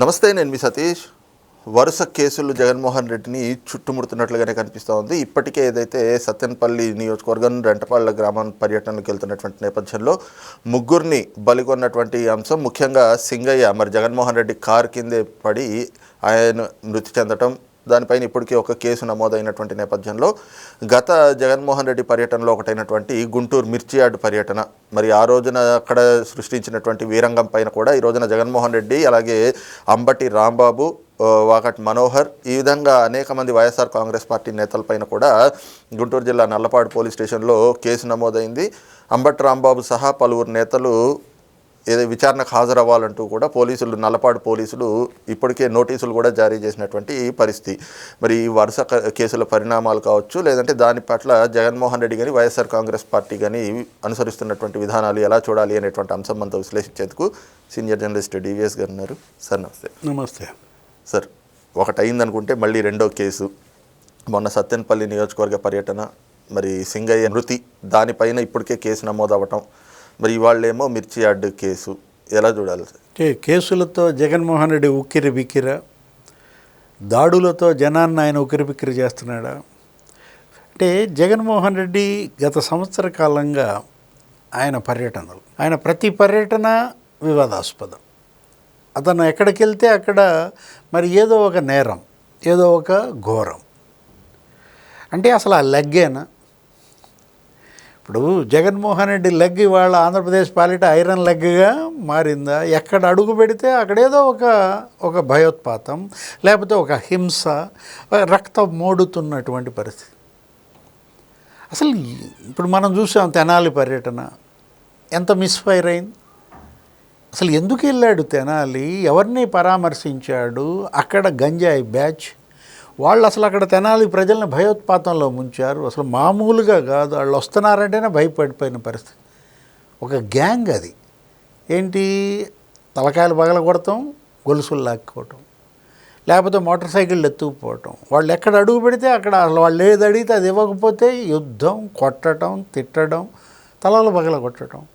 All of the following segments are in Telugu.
నమస్తే నేను మీ సతీష్. వరుస కేసులు జగన్మోహన్ రెడ్డిని చుట్టుముడుతున్నట్లుగానే కనిపిస్తూ ఉంది. ఇప్పటికే ఏదైతే సత్యనపల్లి నియోజకవర్గం రెంటపాళ్ళ గ్రామం పర్యటనకు వెళ్తున్నటువంటి నేపథ్యంలో ముగ్గురిని బలిగొన్నటువంటి అంశం ముఖ్యంగా సింగయ్య. మరి జగన్మోహన్ రెడ్డి కారు కిందే పడి ఆయన మృతి చెందటం దానిపైన ఇప్పటికే ఒక కేసు నమోదైనటువంటి నేపథ్యంలో గత జగన్మోహన్ రెడ్డి పర్యటనలో ఒకటైనటువంటి గుంటూరు మిర్చియార్డ్ పర్యటన. మరి ఆ రోజున అక్కడ సృష్టించినటువంటి వీరంగం పైన కూడా ఈ రోజున జగన్మోహన్ రెడ్డి అలాగే అంబటి రాంబాబు వాకట్ మనోహర్ ఈ విధంగా అనేక మంది వైఎస్ఆర్ కాంగ్రెస్ పార్టీ నేతలపైన కూడా గుంటూరు జిల్లా నల్లపాడు పోలీస్ స్టేషన్లో కేసు నమోదైంది. అంబటి రాంబాబు సహా పలువురు నేతలు ఏదో విచారణకు హాజరవ్వాలంటూ కూడా పోలీసులు నల్లపాడు పోలీసులు ఇప్పటికే నోటీసులు కూడా జారీ చేసినటువంటి పరిస్థితి. మరి ఈ వరుస కేసుల పరిణామాలు కావచ్చు లేదంటే దాని పట్ల జగన్మోహన్ రెడ్డి కానీ వైఎస్ఆర్ కాంగ్రెస్ పార్టీ కానీ అనుసరిస్తున్నటువంటి విధానాలు ఎలా చూడాలి అనేటువంటి అంశం మనతో విశ్లేషించేందుకు సీనియర్ జర్నలిస్ట్ డివిఎస్ గారు ఉన్నారు. సార్ నమస్తే. నమస్తే. సార్ ఒకటి అయిందనుకుంటే మళ్ళీ రెండో కేసు. మొన్న సత్తెనపల్లి నియోజకవర్గ పర్యటన మరి సింగయ్య మృతి దానిపైన ఇప్పటికే కేసు నమోదు అవ్వటం మరి ఇవాళ్ళేమో మిర్చి యార్డు కేసు. ఎలా చూడాలి సార్? అంటే కేసులతో జగన్మోహన్ రెడ్డి ఉక్కిరి బిక్కిర దాడులతో జనాన్ని ఆయన ఉక్కిరి బిక్కిరి చేస్తున్నాడా? అంటే జగన్మోహన్ రెడ్డి గత సంవత్సర కాలంగా ఆయన పర్యటనలు ఆయన ప్రతి పర్యటన వివాదాస్పదం. అతను ఎక్కడికి వెళ్తే అక్కడ మరి ఏదో ఒక నేరం ఏదో ఒక ఘోరం. అంటే అసలు ఆ లెగ్గేనా? ఇప్పుడు జగన్మోహన్ రెడ్డి లెగ్ ఇవాళ ఆంధ్రప్రదేశ్ పాలిట ఐరన్ లెగ్గా మారిందా? ఎక్కడ అడుగు పెడితే అక్కడేదో ఒక ఒక భయోత్పాతం లేకపోతే ఒక హింస రక్తం మోడుతున్నటువంటి పరిస్థితి. అసలు ఇప్పుడు మనం చూసాం తెనాలి పర్యటన. ఎంత మిస్ఫైర్ అయింది? అసలు ఎందుకు వెళ్ళాడు తెనాలి? ఎవరిని పరామర్శించాడు? అక్కడ గంజాయి బ్యాచ్ వాళ్ళు అసలు అక్కడ తెనాలి ప్రజల్ని భయోత్పాతంలో ముంచారు. అసలు మామూలుగా కాదు. వాళ్ళు వస్తున్నారంటేనే భయపడిపోయిన పరిస్థితి. ఒక గ్యాంగ్ అది. ఏంటి? తలకాయలు పగల కొడతాం గొలుసులు లాక్కోవటం. లేకపోతే మోటార్ సైకిళ్ళు ఎత్తుకుపోవటం. వాళ్ళు ఎక్కడ అడుగు పెడితే అక్కడ అసలు వాళ్ళు ఏది అడిగితే అది ఇవ్వకపోతే యుద్ధం కొట్టడం తిట్టడం తలలు పగల కొట్టడం.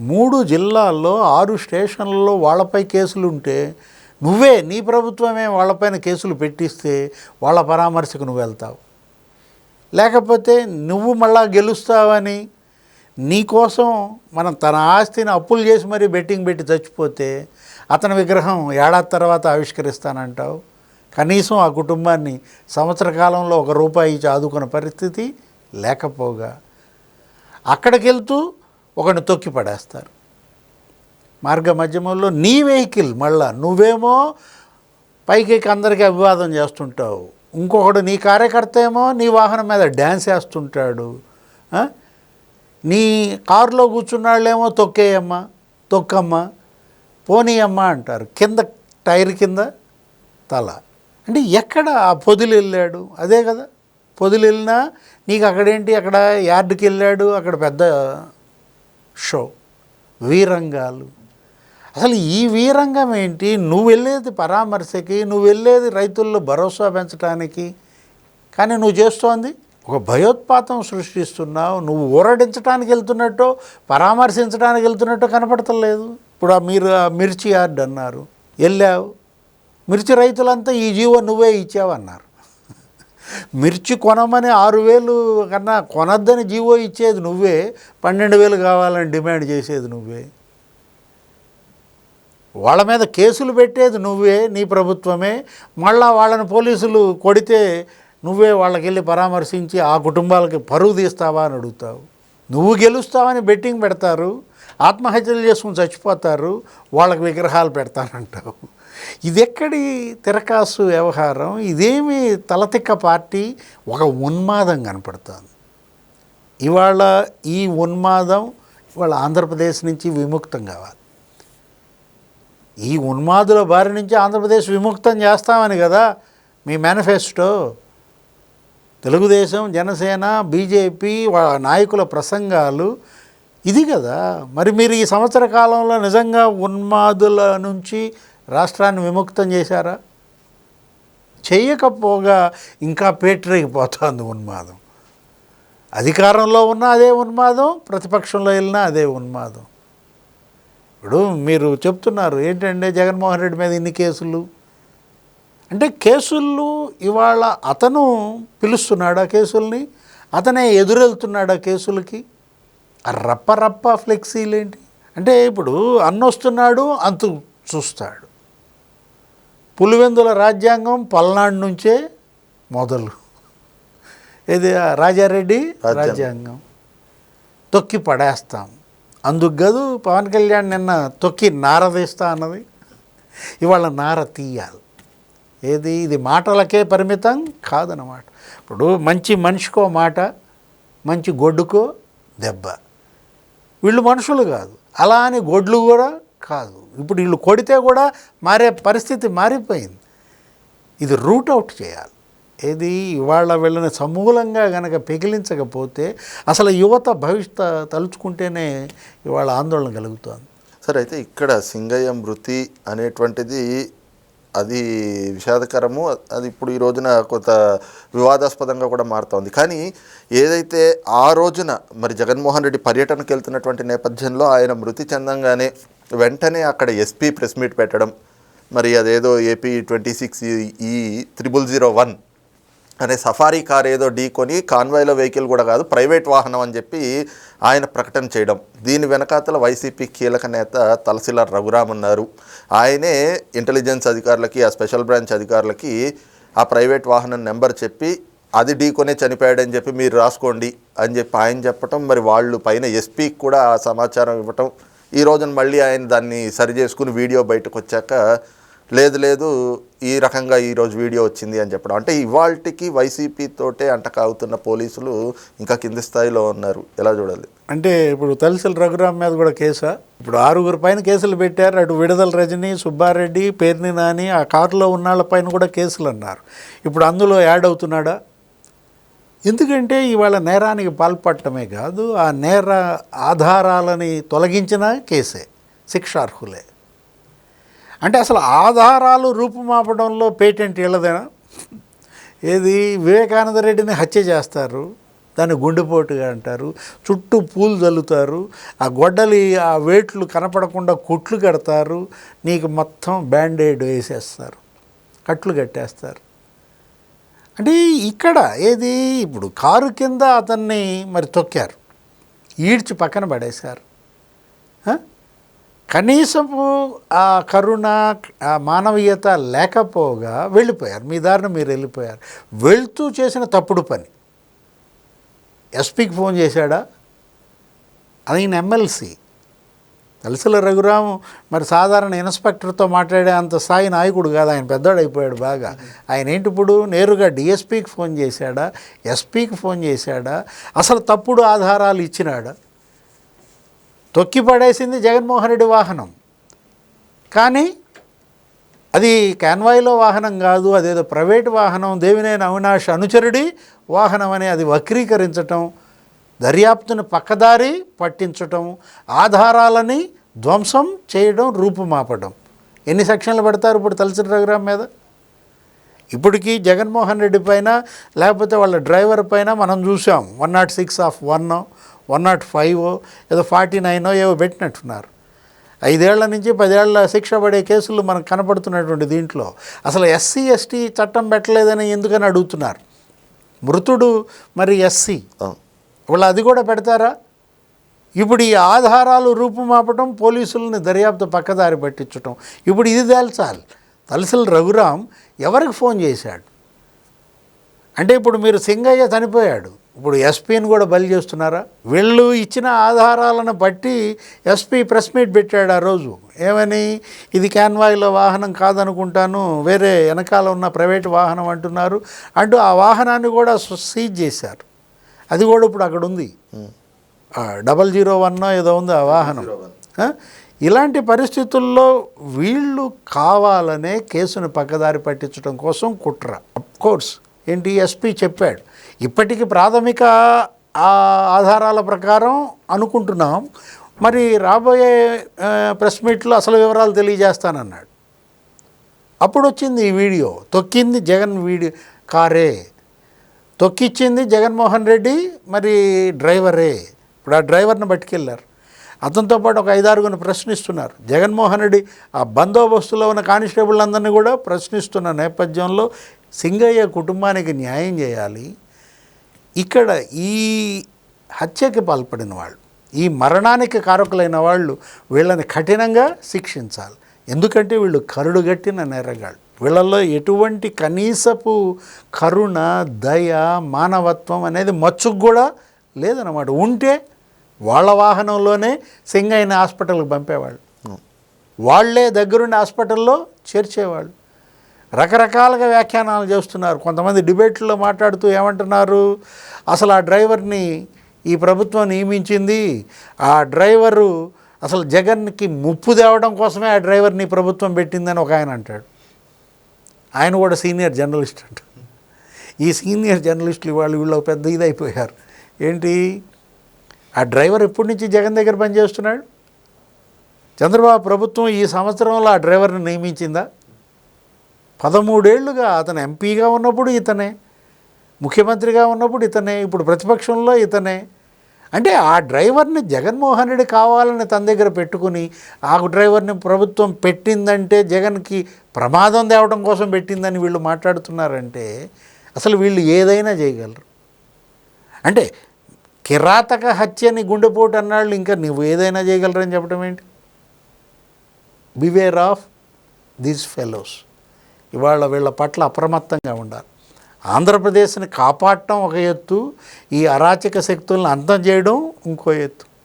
మూడు జిల్లాల్లో ఆరు స్టేషన్లలో వాళ్ళపై కేసులు ఉంటే నువ్వే నీ ప్రభుత్వమే వాళ్ళపైన కేసులు పెట్టిస్తే వాళ్ళ పరామర్శకు నువ్వు వెళ్తావు. లేకపోతే నువ్వు మళ్ళా గెలుస్తావని నీకోసం మనం తన ఆస్తిని అప్పులు చేసి మరీ బెట్టింగ్ పెట్టి చచ్చిపోతే అతని విగ్రహం ఏడాది తర్వాత ఆవిష్కరిస్తానంటావు. కనీసం ఆ కుటుంబాన్ని సంవత్సర కాలంలో ఒక రూపాయి ఇచ్చి ఆదుకున్న పరిస్థితి లేకపోగా అక్కడికి వెళ్తూ ఒకరిని తొక్కి పడేస్తారు మార్గ మధ్యమంలో నీ వెహికల్ మళ్ళా నువ్వేమో పైకి అందరికీ అభివాదం చేస్తుంటావు. ఇంకొకడు నీ కార్యకర్త ఏమో నీ వాహనం మీద డ్యాన్స్ వేస్తుంటాడు. నీ కారులో కూర్చున్నాళ్ళేమో తొక్కేయమ్మ తొక్కమ్మా పోనీయమ్మ అంటారు. కింద టైర్ కింద తల. అంటే ఎక్కడ ఆ పొదిలి వెళ్ళాడు? అదే కదా. పొదులు వెళ్ళినా నీకు అక్కడేంటి? అక్కడ యార్డ్కి వెళ్ళాడు అక్కడ పెద్ద షో. వీరంగాలు. అసలు ఈ వీరంగం ఏంటి? నువ్వు వెళ్ళేది పరామర్శకి నువ్వు వెళ్ళేది రైతుల్లో భరోసా పెంచడానికి కానీ నువ్వు చేస్తోంది ఒక భయోత్పాతం సృష్టిస్తున్నావు. నువ్వు ఊరడించడానికి వెళ్తున్నట్టు పరామర్శించడానికి వెళ్తున్నట్టు కనపడతలేదు. ఇప్పుడు ఆ మీరు ఆ మిర్చి యార్డ్ అన్నారు. వెళ్ళావు. మిర్చి రైతులంతా ఈ జీవో నువ్వే ఇచ్చావన్నారు. మిర్చి కొనమని ఆరు వేలు కన్నా కొనద్దని జీవో ఇచ్చేది నువ్వే. పన్నెండు వేలు కావాలని డిమాండ్ చేసేది నువ్వే. వాళ్ళ మీద కేసులు పెట్టేది నువ్వే నీ ప్రభుత్వమే. మళ్ళా వాళ్ళని పోలీసులు కొడితే నువ్వే వాళ్ళకి వెళ్ళి పరామర్శించి ఆ కుటుంబాలకి పరువు తీస్తావా అని అడుగుతావు. నువ్వు గెలుస్తావని బెట్టింగ్ పెడతారు. ఆత్మహత్యలు చేసుకుని చచ్చిపోతారు. వాళ్ళకి విగ్రహాలు పెడతానంటావు ఇది ఎక్కడి తిరకాసు వ్యవహారం? ఇదేమి తలతిక్క పార్టీ? ఒక ఉన్మాదం కనపడుతుంది. ఇవాళ ఈ ఉన్మాదం ఇవాళ ఆంధ్రప్రదేశ్ నుంచి విముక్తం కావాలి. ఈ ఉన్మాదుల బారి నుంచి ఆంధ్రప్రదేశ్ విముక్తం చేస్తామని కదా మీ మేనిఫెస్టో. తెలుగుదేశం జనసేన బీజేపీ నాయకుల ప్రసంగాలు ఇది కదా. మరి మీరు ఈ సంవత్సర కాలంలో నిజంగా ఉన్మాదుల నుంచి రాష్ట్రాన్ని విముక్తం చేశారా? చేయకపోగా ఇంకా పేటరేగిపోతుంది ఉన్మాదం. అధికారంలో ఉన్న అదే ఉన్మాదం ప్రతిపక్షంలో వెళ్ళినా అదే ఉన్మాదం. ఇప్పుడు మీరు చెప్తున్నారు ఏంటంటే జగన్మోహన్ రెడ్డి మీద ఇన్ని కేసులు? అంటే కేసులు ఇవాళ అతను పిలుస్తున్నాడా కేసుల్ని? అతనే ఎదురెళ్తున్నాడా కేసులకి? ఆ రప్ప రప్ప ఫ్లెక్సీలేంటి అంటే ఇప్పుడు అన్నొస్తున్నాడు అంతు చూస్తాడు. పులివెందుల రాజ్యాంగం పల్నాడు నుంచే మొదలు. ఇది రాజారెడ్డి రాజ్యాంగం. రాజ్యాంగం. తొక్కి పడేస్తాం. అందుకు పవన్ కళ్యాణ్ నిన్న తొక్కి నార తీస్తా అన్నది. ఇవాళ నార తీయాలి. ఏది? ఇది మాటలకే పరిమితం కాదన్నమాట. ఇప్పుడు మంచి మనిషికో మాట మంచి గొడ్డుకో దెబ్బ. వీళ్ళు మనుషులు కాదు. అలా అని గొడ్లు కూడా కాదు. ఇప్పుడు వీళ్ళు కొడితే కూడా మారే పరిస్థితి మారిపోయింది. ఇది రూట్ అవుట్ చేయాలి. ఏది? ఇవాళ వీళ్ళని సమూలంగా గనక పెకిలించకపోతే అసలు యువత భవిష్యత్ తలుచుకుంటేనే ఇవాళ ఆందోళన కలుగుతోంది. సరే అయితే ఇక్కడ సింగయ్య మృతి అనేటువంటిది అది విషాదకరము. అది ఇప్పుడు ఈ రోజున కొంత వివాదాస్పదంగా కూడా మారుతోంది కానీ ఏదైతే ఆ రోజున మరి జగన్మోహన్ రెడ్డి పర్యటనకు వెళ్తున్నటువంటి నేపథ్యంలో ఆయన మృతి చెందంగానే వెంటనే అక్కడ ఎస్పీ ప్రెస్ మీట్ పెట్టడం మరి అదేదో AP twenty six E triple zero one అనే సఫారీ కార్ ఏదో ఢీకొని కాన్వాయ్లో వెహికల్ కూడా కాదు ప్రైవేట్ వాహనం అని చెప్పి ఆయన ప్రకటన చేయడం. దీని వెనకాతల వైసీపీ కీలక నేత తలసిల రఘురామ్ ఉన్నారు. ఆయనే ఇంటెలిజెన్స్ అధికారులకి ఆ స్పెషల్ బ్రాంచ్ అధికారులకి ఆ ప్రైవేట్ వాహనం నెంబర్ చెప్పి అది ఢీకొనే చనిపోయాడని చెప్పి మీరు రాసుకోండి అని చెప్పి ఆయన చెప్పటం మరి వాళ్ళు పైన ఎస్పీకి కూడా ఆ సమాచారం ఇవ్వటం ఈ రోజున మళ్ళీ ఆయన దాన్ని సరి చేసుకుని వీడియో బయటకు వచ్చాక లేదు లేదు ఈ రకంగా ఈరోజు వీడియో వచ్చింది అని చెప్పడం. అంటే ఇవాల్టికి వైసీపీ తోటే అంటకాగుతున్న పోలీసులు ఇంకా కింది స్థాయిలో ఉన్నారు. ఎలా చూడాలి? అంటే ఇప్పుడు తలసిల రఘురామ్ మీద కూడా కేసా. ఇప్పుడు ఆరుగురు పైన కేసులు పెట్టారు. అటు విడుదల రజని సుబ్బారెడ్డి పేర్ని నాని ఆ కారులో ఉన్న వాళ్ళ పైన కూడా కేసులు అన్నారు. ఇప్పుడు అందులో యాడ్ అవుతున్నాడా? ఎందుకంటే ఇవాళ నేరానికి పాల్పడటమే కాదు ఆ నేర ఆధారాలని తొలగించిన కేసే శిక్షార్హులే. అంటే అసలు ఆధారాలు రూపుమాపడంలో పేటెంట్ వీళ్ళదేనా ఏది? వివేకానంద రెడ్డిని హత్య చేస్తారు దాన్ని గుండెపోటుగా అంటారు చుట్టూ పూలు చల్లుతారు ఆ గొడ్డలి ఆ వేట్లు కనపడకుండా కుట్లు కడతారు నీకు మొత్తం బ్యాండేడ్ వేసేస్తారు కట్లు కట్టేస్తారు. అంటే ఇక్కడ ఏది? ఇప్పుడు కారు కింద అతన్ని మరి తొక్కారు ఈడ్చి పక్కన పడేశారు. కనీసము ఆ కరుణ ఆ మానవీయత లేకపోగా వెళ్ళిపోయారు. మీ దారిన మీరు వెళ్ళిపోయారు. వెళ్తూ చేసిన తప్పుడు పని. ఎస్పీకి ఫోన్ చేశాడా? ఆయన ఎమ్మెల్సీ. తలసిల రఘురాము మరి సాధారణ ఇన్స్పెక్టర్తో మాట్లాడే అంత స్థాయి నాయకుడు కాదు. ఆయన పెద్దోడు అయిపోయాడు బాగా. ఆయన ఏంటి ఇప్పుడు? నేరుగా డిఎస్పీకి ఫోన్ చేశాడా? ఎస్పీకి ఫోన్ చేశాడా? అసలు తప్పుడు ఆధారాలు ఇచ్చినాడా? తొక్కి పడేసింది జగన్మోహన్ రెడ్డి వాహనం. కానీ అది కాన్వాయ్లో వాహనం కాదు అదేదో ప్రైవేట్ వాహనం దేవినేని అవినాష్ అనుచరుడి వాహనం అని అది వక్రీకరించటం దర్యాప్తుని పక్కదారి పట్టించటం ఆధారాలని ధ్వంసం చేయడం రూపుమాపడం ఎన్ని సెక్షన్లు పెడతారు ఇప్పుడు తలసిన రఘురామ్ మీద? ఇప్పటికీ జగన్మోహన్ రెడ్డి పైన లేకపోతే వాళ్ళ డ్రైవర్ పైన మనం చూసాం one naught six of one one naught five ఏదో ఫార్టీ నైన్ ఏవో పెట్టినట్టున్నారు. ఐదేళ్ళ నుంచి పదేళ్ళ శిక్ష పడే కేసులు మనకు కనపడుతున్నటువంటి దీంట్లో. అసలు ఎస్సీ ఎస్టీ చట్టం పెట్టలేదని ఎందుకని అడుగుతున్నారు? మృతుడు మరి ఎస్సీ. వాళ్ళు అది కూడా పెడతారా? ఇప్పుడు ఈ ఆధారాలు రూపుమాపటం పోలీసులని దర్యాప్తు పక్కదారి పట్టించటం. ఇప్పుడు ఇది తేల్చాలి. తలసిల రఘురాం ఎవరికి ఫోన్ చేశాడు? అంటే ఇప్పుడు మీరు సింగయ్య చనిపోయాడు. ఇప్పుడు ఎస్పీని కూడా బలి చేస్తున్నారా? వీళ్ళు ఇచ్చిన ఆధారాలను బట్టి ఎస్పీ ప్రెస్ మీట్ పెట్టాడు ఆ రోజు. ఏమని? ఇది క్యాన్వాయ్లో వాహనం కాదనుకుంటాను వేరే వెనకాల ఉన్న ప్రైవేట్ వాహనం అంటున్నారు అంటూ ఆ వాహనాన్ని కూడా సీజ్ చేశారు. అది కూడా ఇప్పుడు అక్కడ ఉంది. డబల్ జీరో వన్ ఏదో ఉంది ఆ వాహనం? ఇలాంటి పరిస్థితుల్లో వీళ్ళు కావాలనే కేసును పక్కదారి పట్టించడం కోసం కుట్ర. కోర్స్ ఏంటి ఎస్పీ చెప్పాడు. ఇప్పటికీ ప్రాథమిక ఆధారాల ప్రకారం అనుకుంటున్నాం. మరి రాబోయే ప్రెస్ మీట్లో అసలు వివరాలు తెలియజేస్తానన్నాడు. అప్పుడు వచ్చింది ఈ వీడియో. తొక్కింది జగన్ వీడియో కారే. తొక్కిచ్చింది జగన్మోహన్ రెడ్డి మరి డ్రైవరే. ఇప్పుడు ఆ డ్రైవర్ని పట్టుకెళ్ళారు అతనితో పాటు ఒక ఐదారుగురిని ప్రశ్నిస్తున్నారు. జగన్మోహన్ రెడ్డి ఆ బందోబస్తులో ఉన్న కానిస్టేబుల్ అందరినీ కూడా ప్రశ్నిస్తున్న నేపథ్యంలో సింగయ్య కుటుంబానికి న్యాయం చేయాలి. ఇక్కడ ఈ హత్యకి పాల్పడిన వాళ్ళు ఈ మరణానికి కారకులైన వాళ్ళు వీళ్ళని కఠినంగా శిక్షించాలి. ఎందుకంటే వీళ్ళు కరుడుగట్టిన నేరగాళ్ళు. వీళ్ళల్లో ఎటువంటి కనీసపు కరుణ దయ మానవత్వం అనేది మచ్చుకు కూడా లేదన్నమాట. ఉంటే వాళ్ళ వాహనంలోనే సింగయ్యని హాస్పిటల్కి పంపేవాళ్ళు. వాళ్ళే దగ్గరుండి హాస్పిటల్లో చేర్చేవాళ్ళు. రకరకాలుగా వ్యాఖ్యానాలు చేస్తున్నారు. కొంతమంది డిబేట్లో మాట్లాడుతూ ఏమంటున్నారు? అసలు ఆ డ్రైవర్ని ఈ ప్రభుత్వం నియమించింది. ఆ డ్రైవరు అసలు జగన్కి ముప్పు తేవడం కోసమే ఆ డ్రైవర్ని ప్రభుత్వం పెట్టిందని ఒక ఆయన అంటాడు. ఆయన కూడా సీనియర్ జర్నలిస్ట్ అంట. ఈ సీనియర్ జర్నలిస్టులు వాళ్ళు వీళ్ళు పెద్ద ఇదైపోయారు. ఏంటి? ఆ డ్రైవర్ ఎప్పటి నుంచి జగన్ దగ్గర పనిచేస్తున్నాడు? చంద్రబాబు ప్రభుత్వం ఈ సంవత్సరంలో ఆ డ్రైవర్ని నియమించిందా? పదమూడేళ్ళుగా అతను ఎంపీగా ఉన్నప్పుడు ఇతనే ముఖ్యమంత్రిగా ఉన్నప్పుడు ఇతనే ఇప్పుడు ప్రతిపక్షంలో ఇతనే. అంటే ఆ డ్రైవర్ని జగన్మోహన్ రెడ్డి కావాలని తన దగ్గర పెట్టుకుని ఆ డ్రైవర్ని ప్రభుత్వం పెట్టిందంటే జగన్కి ప్రమాదం తేవడం కోసం పెట్టిందని వీళ్ళు మాట్లాడుతున్నారంటే అసలు వీళ్ళు ఏదైనా చేయగలరు. అంటే కిరాతక హత్యని గుండెపోటు అన్నాళ్ళు ఇంకా నువ్వు ఏదైనా చేయగలరని చెప్పడం ఏంటి? బివేర్ ఆఫ్ దీస్ ఫెలోస్ ఇవాళ వీళ్ళ పట్ల అప్రమత్తంగా ఉండాలి. ఆంధ్రప్రదేశ్ని కాపాడటం ఒక ఎత్తు ఈ అరాచక శక్తులను అంతం చేయడం ఇంకో ఎత్తు.